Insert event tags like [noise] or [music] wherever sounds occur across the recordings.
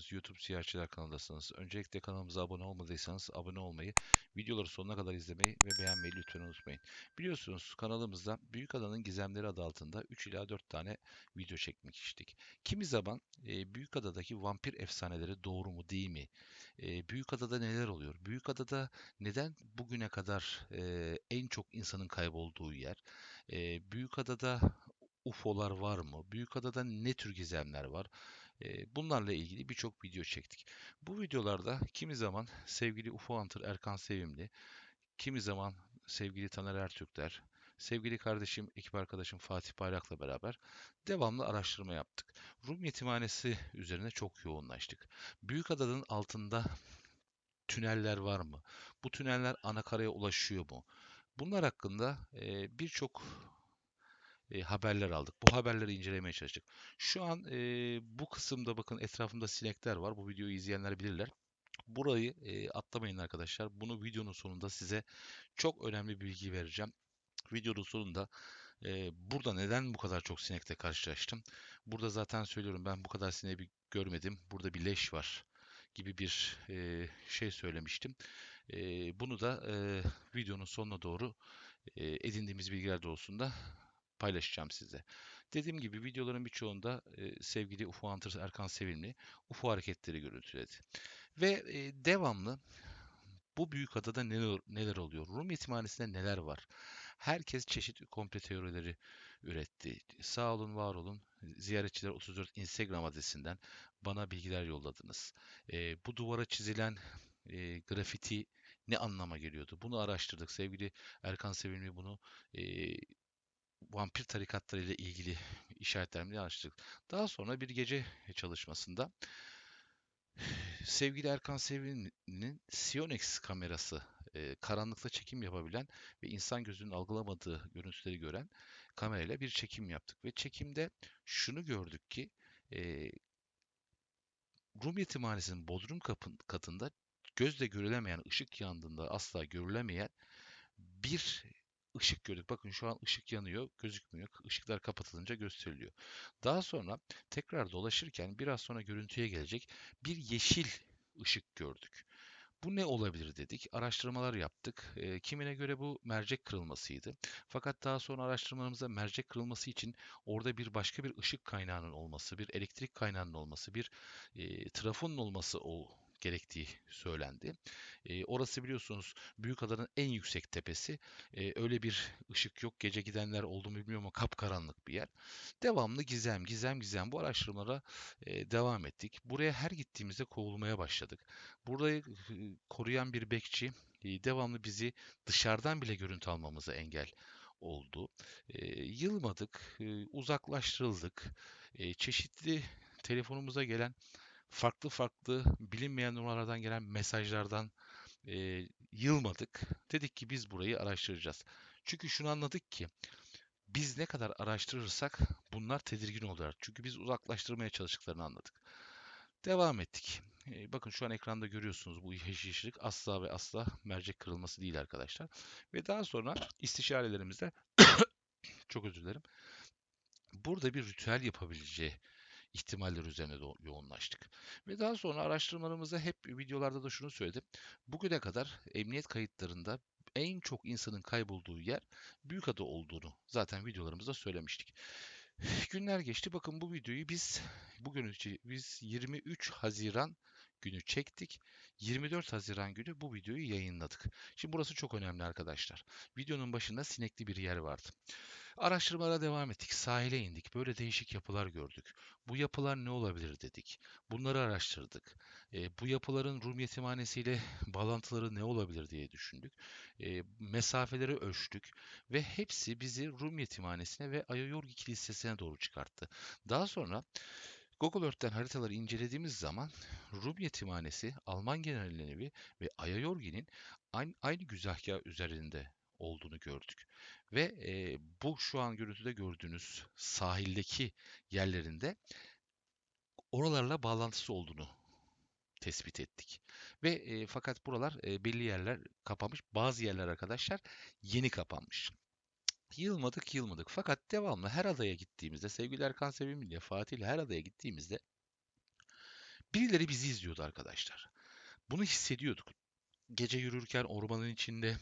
geldiniz. YouTube Siyasetçiler kanalındasınız. Öncelikle kanalımıza abone olmadıysanız abone olmayı, videoları sonuna kadar izlemeyi ve beğenmeyi lütfen unutmayın. Biliyorsunuz kanalımızda Büyük Adanın Gizemleri adı altında 3 ila 4 tane video çekmek istedik. Kimi zaman e, Büyük Adadaki vampir efsaneleri doğru mu değil mi? E, Büyük Adada neler oluyor? Büyük Adada neden bugüne kadar e, en çok insanın kaybolduğu yer? E, Büyük Adada UFO'lar var mı? Büyükada'da ne tür gizemler var? Bunlarla ilgili birçok video çektik. Bu videolarda kimi zaman sevgili UFO Hunter Erkan Sevimli, kimi zaman sevgili Taner Ertürkler, sevgili kardeşim, ekip arkadaşım Fatih Bayrak'la beraber devamlı araştırma yaptık. Rum yetimhanesi üzerine çok yoğunlaştık. Büyükada'nın altında tüneller var mı? Bu tüneller anakaraya ulaşıyor mu? Bunlar hakkında birçok e, haberler aldık. Bu haberleri incelemeye çalıştık. Şu an e, bu kısımda bakın etrafımda sinekler var. Bu videoyu izleyenler bilirler. Burayı e, atlamayın arkadaşlar. Bunu videonun sonunda size çok önemli bilgi vereceğim. Videonun sonunda e, burada neden bu kadar çok sinekle karşılaştım? Burada zaten söylüyorum ben bu kadar sineği bir görmedim. Burada bir leş var gibi bir e, şey söylemiştim. E, bunu da e, videonun sonuna doğru e, edindiğimiz bilgiler doğrultusunda paylaşacağım size. Dediğim gibi videoların birçoğunda e, sevgili UFO Hunter Erkan Sevimli UFO hareketleri görüntüledi. Ve e, devamlı bu büyük adada neler, neler oluyor? Rum yetimhanesinde neler var? Herkes çeşitli komple teorileri üretti. Sağ olun, var olun. Ziyaretçiler 34 Instagram adresinden bana bilgiler yolladınız. E, bu duvara çizilen e, grafiti ne anlama geliyordu? Bunu araştırdık. Sevgili Erkan Sevimli bunu e, vampir tarikatları ile ilgili işaretlerini araştırdık. Daha sonra bir gece çalışmasında sevgili Erkan Sevin'in Sionex kamerası e, karanlıkta çekim yapabilen ve insan gözünün algılamadığı görüntüleri gören kamerayla bir çekim yaptık. Ve çekimde şunu gördük ki e, Rum yetimhanesinin bodrum kapın, katında gözle görülemeyen ışık yandığında asla görülemeyen bir ışık gördük. Bakın şu an ışık yanıyor, gözükmüyor. Işıklar kapatılınca gösteriliyor. Daha sonra tekrar dolaşırken biraz sonra görüntüye gelecek bir yeşil ışık gördük. Bu ne olabilir dedik. Araştırmalar yaptık. E, kimine göre bu mercek kırılmasıydı. Fakat daha sonra araştırmalarımızda mercek kırılması için orada bir başka bir ışık kaynağının olması, bir elektrik kaynağının olması, bir e, trafonun olması o gerektiği söylendi. E, orası biliyorsunuz Büyükada'nın en yüksek tepesi. E, öyle bir ışık yok. Gece gidenler oldu mu bilmiyorum ama kapkaranlık bir yer. Devamlı gizem, gizem, gizem bu araştırmalara e, devam ettik. Buraya her gittiğimizde kovulmaya başladık. Burayı e, koruyan bir bekçi e, devamlı bizi dışarıdan bile görüntü almamıza engel oldu. E, yılmadık, e, uzaklaştırıldık. E, çeşitli telefonumuza gelen farklı farklı bilinmeyen numaralardan gelen mesajlardan e, yılmadık. Dedik ki biz burayı araştıracağız. Çünkü şunu anladık ki biz ne kadar araştırırsak bunlar tedirgin oluyor. Çünkü biz uzaklaştırmaya çalıştıklarını anladık. Devam ettik. E, bakın şu an ekranda görüyorsunuz bu yeşillik asla ve asla mercek kırılması değil arkadaşlar. Ve daha sonra istişarelerimizde [coughs] çok özür dilerim. Burada bir ritüel yapabileceği ihtimaller üzerine yoğunlaştık. Ve daha sonra araştırmalarımızda hep videolarda da şunu söyledim. Bugüne kadar emniyet kayıtlarında en çok insanın kaybolduğu yer Büyükada olduğunu zaten videolarımızda söylemiştik. Günler geçti. Bakın bu videoyu biz bugün biz 23 Haziran günü çektik. 24 Haziran günü bu videoyu yayınladık. Şimdi burası çok önemli arkadaşlar. Videonun başında sinekli bir yer vardı. Araştırmalara devam ettik. Sahile indik. Böyle değişik yapılar gördük. Bu yapılar ne olabilir dedik. Bunları araştırdık. E, bu yapıların Rum yetimhanesiyle bağlantıları ne olabilir diye düşündük. E, mesafeleri ölçtük ve hepsi bizi Rum yetimhanesine ve Ayayorgi Kilisesi'ne doğru çıkarttı. Daha sonra Google Earth'ten haritaları incelediğimiz zaman Rum yetimhanesi, Alman Generalin ve Ayayorgi'nin aynı, aynı güzergah üzerinde olduğunu gördük. Ve e, bu şu an görüntüde gördüğünüz sahildeki yerlerinde oralarla bağlantısı olduğunu tespit ettik. Ve e, fakat buralar e, belli yerler kapanmış. Bazı yerler arkadaşlar yeni kapanmış. Yılmadık yılmadık. Fakat devamlı her adaya gittiğimizde sevgili Erkan Sevimli ile Fatih ile her adaya gittiğimizde Birileri bizi izliyordu arkadaşlar. Bunu hissediyorduk. Gece yürürken ormanın içinde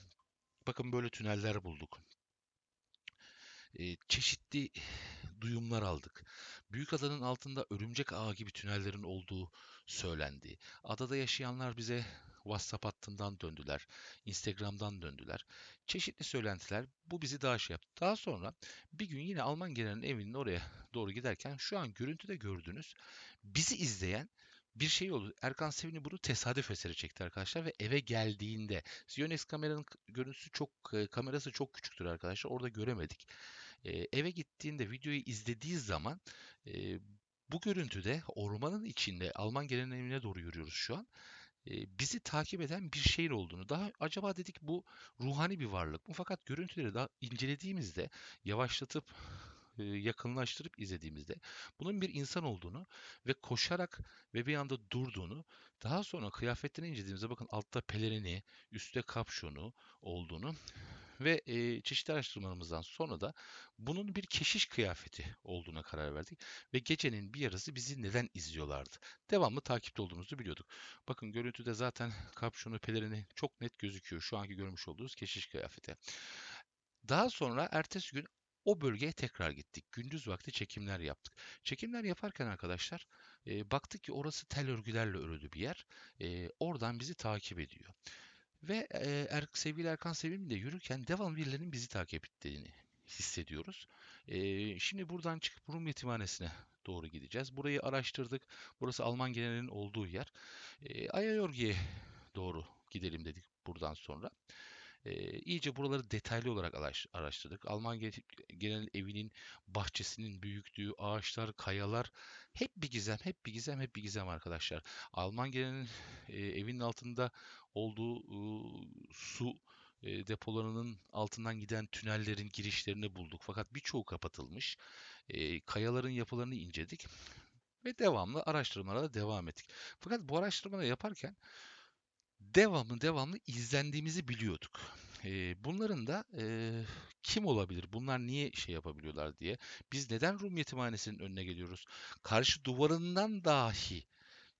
bakın böyle tüneller bulduk. Ee, çeşitli duyumlar aldık. Büyükadanın altında örümcek ağı gibi tünellerin olduğu söylendi. Adada yaşayanlar bize WhatsApp hattından döndüler, Instagram'dan döndüler. Çeşitli söylentiler bu bizi daha şey yaptı. Daha sonra bir gün yine Alman gelenin evinin oraya [laughs] doğru giderken şu an görüntüde gördüğünüz bizi izleyen bir şey oldu. Erkan Sevini bunu tesadüf eseri çekti arkadaşlar ve eve geldiğinde Yonex kameranın görüntüsü çok kamerası çok küçüktür arkadaşlar. Orada göremedik. E, eve gittiğinde videoyu izlediği zaman e, bu görüntüde ormanın içinde Alman gelenin evine doğru yürüyoruz şu an. Bizi takip eden bir şeyin olduğunu. Daha acaba dedik bu ruhani bir varlık mı? Fakat görüntüleri daha incelediğimizde yavaşlatıp yakınlaştırıp izlediğimizde bunun bir insan olduğunu ve koşarak ve bir anda durduğunu daha sonra kıyafetlerini incelediğimizde bakın altta pelerini, üstte kapşonu olduğunu ve e, çeşitli araştırmalarımızdan sonra da bunun bir keşiş kıyafeti olduğuna karar verdik. Ve gecenin bir yarısı bizi neden izliyorlardı? Devamlı takipte olduğumuzu biliyorduk. Bakın görüntüde zaten kapşonu, pelerini çok net gözüküyor. Şu anki görmüş olduğunuz keşiş kıyafeti. Daha sonra ertesi gün o bölgeye tekrar gittik. Gündüz vakti çekimler yaptık. Çekimler yaparken arkadaşlar e, baktık ki orası tel örgülerle örülü bir yer. E, oradan bizi takip ediyor. Ve e, er, sevgili Erkan Sevim'le yürürken devamlı birilerinin bizi takip ettiğini hissediyoruz. E, şimdi buradan çıkıp Rum Yetimhanesi'ne doğru gideceğiz. Burayı araştırdık. Burası Alman generalinin olduğu yer. E, Ayayorgi'ye doğru gidelim dedik buradan sonra. E, iyice buraları detaylı olarak araş- araştırdık. Alman ge- genel evinin bahçesinin büyüklüğü, ağaçlar, kayalar hep bir gizem, hep bir gizem, hep bir gizem arkadaşlar. Alman genelinin e, evinin altında olduğu e, su e, depolarının altından giden tünellerin girişlerini bulduk. Fakat birçoğu kapatılmış. E, kayaların yapılarını inceledik ve devamlı araştırmalara devam ettik. Fakat bu araştırmaları yaparken devamlı devamlı izlendiğimizi biliyorduk. Bunların da eee, kim olabilir? Bunlar niye şey yapabiliyorlar diye. Biz neden Rum yetimhanesinin önüne geliyoruz? Karşı duvarından dahi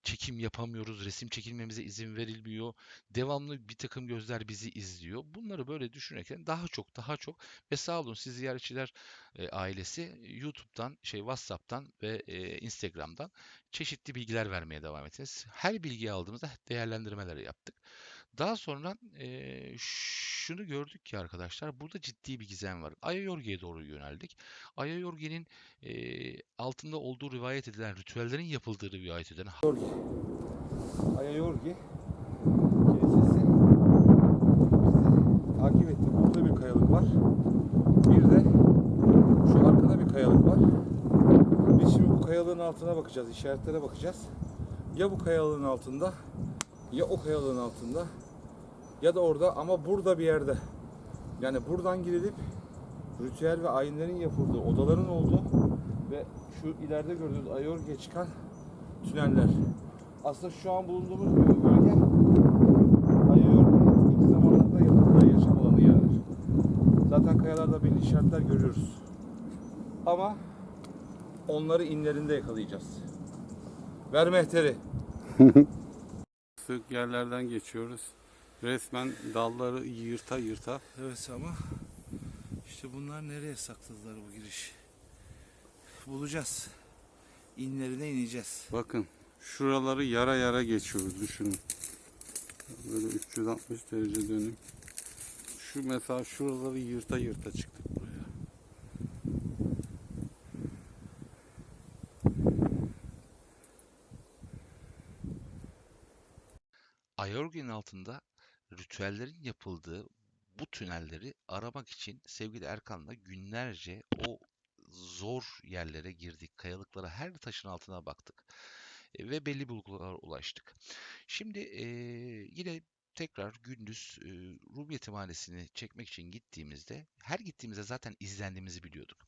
çekim yapamıyoruz, resim çekilmemize izin verilmiyor. Devamlı bir takım gözler bizi izliyor. Bunları böyle düşünürken daha çok daha çok ve sağ olun siz ziyaretçiler e, ailesi YouTube'dan, şey WhatsApp'tan ve e, Instagram'dan çeşitli bilgiler vermeye devam ettiniz. Her bilgiyi aldığımızda değerlendirmeler yaptık. Daha sonra e, şunu gördük ki arkadaşlar burada ciddi bir gizem var. Ayayorgi'ye doğru yöneldik. Ayayorgi'nin e, altında olduğu rivayet edilen ritüellerin yapıldığı rivayet edilen Yorgi. Ayayorgi kilisesi bizi takip etti. Burada bir kayalık var. Bir de şu arkada bir kayalık var. Biz şimdi bu kayalığın altına bakacağız, işaretlere bakacağız. Ya bu kayalığın altında, ya o kayalığın altında, ya da orada ama burada bir yerde. Yani buradan girilip ritüel ve ayinlerin yapıldığı odaların olduğu ve şu ileride gördüğünüz Ayorgi'ye çıkan tüneller. Aslında şu an bulunduğumuz bu bölge Ayayorgi ilk zamanlarda yapıldığı yaşam alanı yerler. Zaten kayalarda belli işaretler görüyoruz. Ama onları inlerinde yakalayacağız. Ver mehteri. [laughs] Sık yerlerden geçiyoruz. Resmen dalları yırta yırta. Evet ama işte bunlar nereye sakladılar bu giriş? Bulacağız. İnlerine ineceğiz. Bakın şuraları yara yara geçiyoruz düşünün. Böyle 360 derece dönüm. Şu mesela şuraları yırta yırta çıktık buraya. Ayorgi'nin altında ritüellerin yapıldığı bu tünelleri aramak için sevgili Erkan'la günlerce o zor yerlere girdik. Kayalıklara her taşın altına baktık. E, ve belli bulgulara ulaştık. Şimdi e, yine tekrar gündüz e, Rum Yetimhanesi'ni çekmek için gittiğimizde her gittiğimizde zaten izlendiğimizi biliyorduk.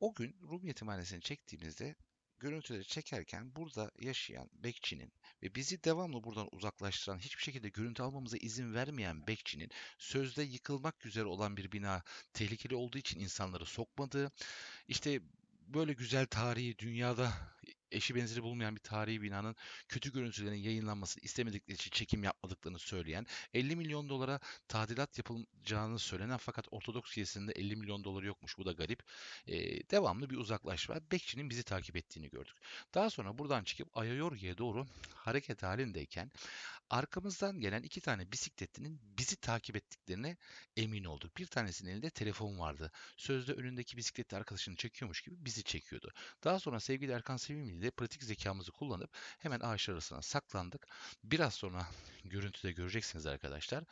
O gün Rum Yetimhanesi'ni çektiğimizde görüntüleri çekerken burada yaşayan bekçinin ve bizi devamlı buradan uzaklaştıran, hiçbir şekilde görüntü almamıza izin vermeyen bekçinin sözde yıkılmak üzere olan bir bina tehlikeli olduğu için insanları sokmadığı, işte böyle güzel tarihi dünyada eşi benzeri bulunmayan bir tarihi binanın kötü görüntülerinin yayınlanmasını istemedikleri için çekim yapmadıklarını söyleyen, 50 milyon dolara tadilat yapılacağını söylenen fakat Ortodoks kilisesinde 50 milyon doları yokmuş. Bu da garip. Ee, devamlı bir uzaklaşma. Bekçinin bizi takip ettiğini gördük. Daha sonra buradan çıkıp Ayayorgi'ye doğru hareket halindeyken arkamızdan gelen iki tane bisikletlinin bizi takip ettiklerine emin olduk. Bir tanesinin elinde telefon vardı. Sözde önündeki bisikletli arkadaşını çekiyormuş gibi bizi çekiyordu. Daha sonra sevgili Erkan Sevimli ile pratik zekamızı kullanıp hemen ağaçlar arasına saklandık. Biraz sonra [laughs] görüntüde göreceksiniz arkadaşlar.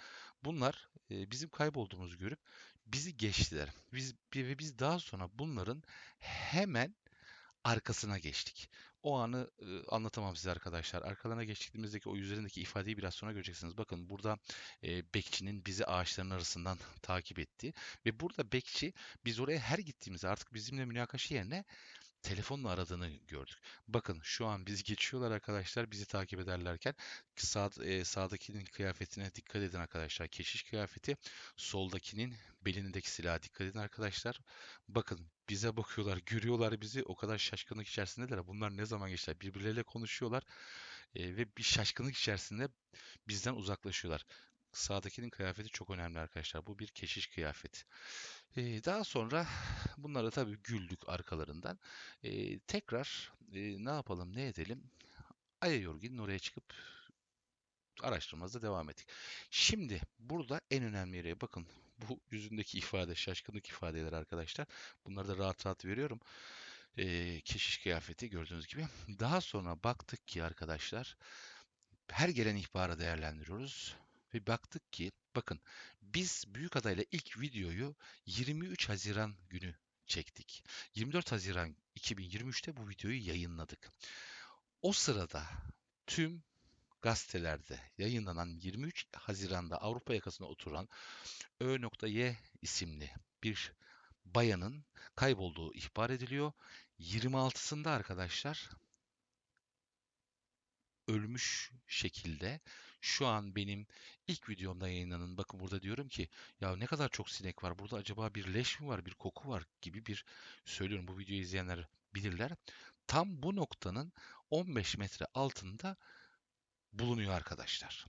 Bunlar e, bizim kaybolduğumuzu görüp bizi geçtiler. Biz ve biz daha sonra bunların hemen arkasına geçtik. O anı e, anlatamam size arkadaşlar. Arkalarına geçtiğimizdeki o yüzlerindeki ifadeyi biraz sonra göreceksiniz. Bakın burada e, bekçinin bizi ağaçların arasından takip ettiği ve burada bekçi biz oraya her gittiğimizde artık bizimle münakaşa yerine telefonla aradığını gördük. Bakın şu an bizi geçiyorlar arkadaşlar bizi takip ederlerken sağ, e, sağdakinin kıyafetine dikkat edin arkadaşlar. Keşiş kıyafeti soldakinin belindeki silaha dikkat edin arkadaşlar. Bakın bize bakıyorlar, görüyorlar bizi. O kadar şaşkınlık içerisindeler. Bunlar ne zaman geçtiler? Birbirleriyle konuşuyorlar e, ve bir şaşkınlık içerisinde bizden uzaklaşıyorlar. Sağdakinin kıyafeti çok önemli arkadaşlar. Bu bir keşiş kıyafeti. Daha sonra bunlara tabii güldük arkalarından. Ee, tekrar e, ne yapalım ne edelim? Ayayorgi'nin oraya çıkıp araştırmamıza devam ettik. Şimdi burada en önemli yere bakın. Bu yüzündeki ifade, şaşkınlık ifadeler arkadaşlar. Bunları da rahat rahat veriyorum. Ee, keşiş kıyafeti gördüğünüz gibi. Daha sonra baktık ki arkadaşlar her gelen ihbarı değerlendiriyoruz ve baktık ki bakın biz Büyükada ile ilk videoyu 23 Haziran günü çektik. 24 Haziran 2023'te bu videoyu yayınladık. O sırada tüm gazetelerde yayınlanan 23 Haziran'da Avrupa yakasına oturan Ö.Y isimli bir bayanın kaybolduğu ihbar ediliyor. 26'sında arkadaşlar ölmüş şekilde şu an benim ilk videomda yayınlanan bakın burada diyorum ki ya ne kadar çok sinek var burada acaba bir leş mi var bir koku var gibi bir söylüyorum bu videoyu izleyenler bilirler. Tam bu noktanın 15 metre altında bulunuyor arkadaşlar.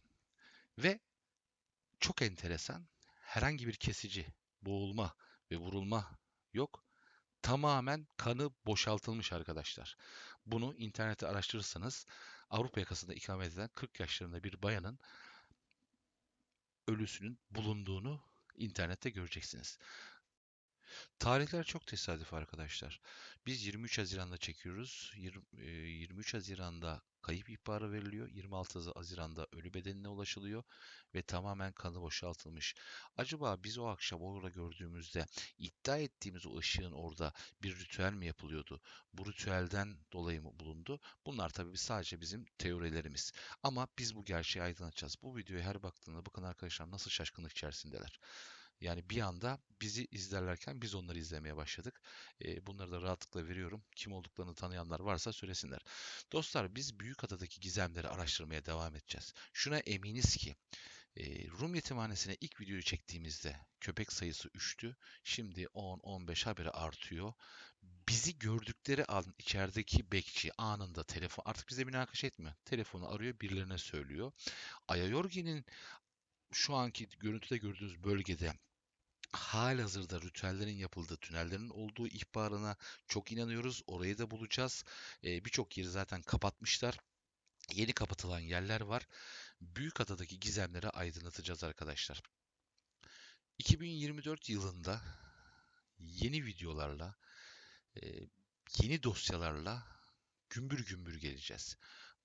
Ve çok enteresan herhangi bir kesici, boğulma ve vurulma yok. Tamamen kanı boşaltılmış arkadaşlar. Bunu internette araştırırsanız Avrupa yakasında ikamet eden 40 yaşlarında bir bayanın ölüsünün bulunduğunu internette göreceksiniz. Tarihler çok tesadüf arkadaşlar. Biz 23 Haziran'da çekiyoruz. 20, 23 Haziran'da kayıp ihbarı veriliyor. 26 Haziran'da ölü bedenine ulaşılıyor ve tamamen kanı boşaltılmış. Acaba biz o akşam orada gördüğümüzde iddia ettiğimiz o ışığın orada bir ritüel mi yapılıyordu? Bu ritüelden dolayı mı bulundu? Bunlar tabii sadece bizim teorilerimiz. Ama biz bu gerçeği aydınlatacağız. Bu videoya her baktığında bakın arkadaşlar nasıl şaşkınlık içerisindeler. Yani bir anda bizi izlerlerken biz onları izlemeye başladık. E, bunları da rahatlıkla veriyorum. Kim olduklarını tanıyanlar varsa söylesinler. Dostlar biz Büyükada'daki gizemleri araştırmaya devam edeceğiz. Şuna eminiz ki e, Rum yetimhanesine ilk videoyu çektiğimizde köpek sayısı 3'tü. Şimdi 10-15 haberi artıyor. Bizi gördükleri an içerideki bekçi anında telefon artık bize münakaşa etmiyor. Telefonu arıyor birilerine söylüyor. Ayayorgi'nin şu anki görüntüde gördüğünüz bölgede halihazırda ritüellerin yapıldığı tünellerin olduğu ihbarına çok inanıyoruz. Orayı da bulacağız. Ee, Birçok yeri zaten kapatmışlar. Yeni kapatılan yerler var. Büyükada'daki gizemleri aydınlatacağız arkadaşlar. 2024 yılında yeni videolarla, e, yeni dosyalarla gümbür gümbür geleceğiz.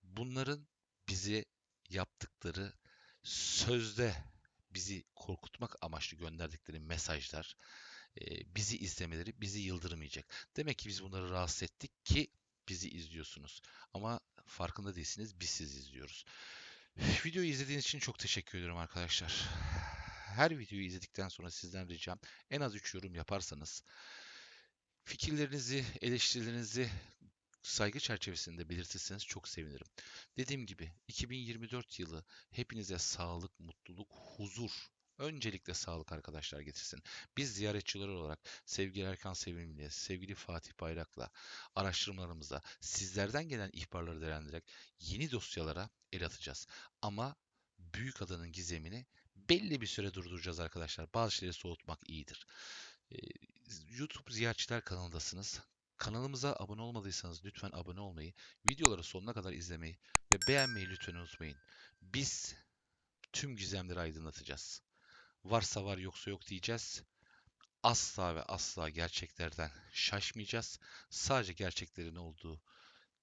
Bunların bize yaptıkları sözde bizi korkutmak amaçlı gönderdikleri mesajlar, bizi izlemeleri bizi yıldırmayacak. Demek ki biz bunları rahatsız ettik ki bizi izliyorsunuz. Ama farkında değilsiniz biz sizi izliyoruz. Videoyu izlediğiniz için çok teşekkür ediyorum arkadaşlar. Her videoyu izledikten sonra sizden ricam en az 3 yorum yaparsanız fikirlerinizi, eleştirilerinizi saygı çerçevesinde belirtirseniz çok sevinirim. Dediğim gibi 2024 yılı hepinize sağlık, mutluluk, huzur, öncelikle sağlık arkadaşlar getirsin. Biz ziyaretçiler olarak sevgili Erkan Sevimli, sevgili Fatih Bayrak'la araştırmalarımıza sizlerden gelen ihbarları değerlendirerek yeni dosyalara el atacağız. Ama büyük adanın gizemini belli bir süre durduracağız arkadaşlar. Bazı şeyleri soğutmak iyidir. Ee, YouTube Ziyaretçiler kanalındasınız. Kanalımıza abone olmadıysanız lütfen abone olmayı, videoları sonuna kadar izlemeyi ve beğenmeyi lütfen unutmayın. Biz tüm gizemleri aydınlatacağız. Varsa var yoksa yok diyeceğiz. Asla ve asla gerçeklerden şaşmayacağız. Sadece gerçeklerin olduğu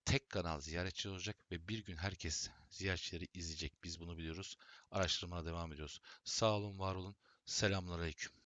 tek kanal ziyaretçi olacak ve bir gün herkes ziyaretçileri izleyecek. Biz bunu biliyoruz. Araştırmaya devam ediyoruz. Sağ olun, var olun. Selamünaleyküm.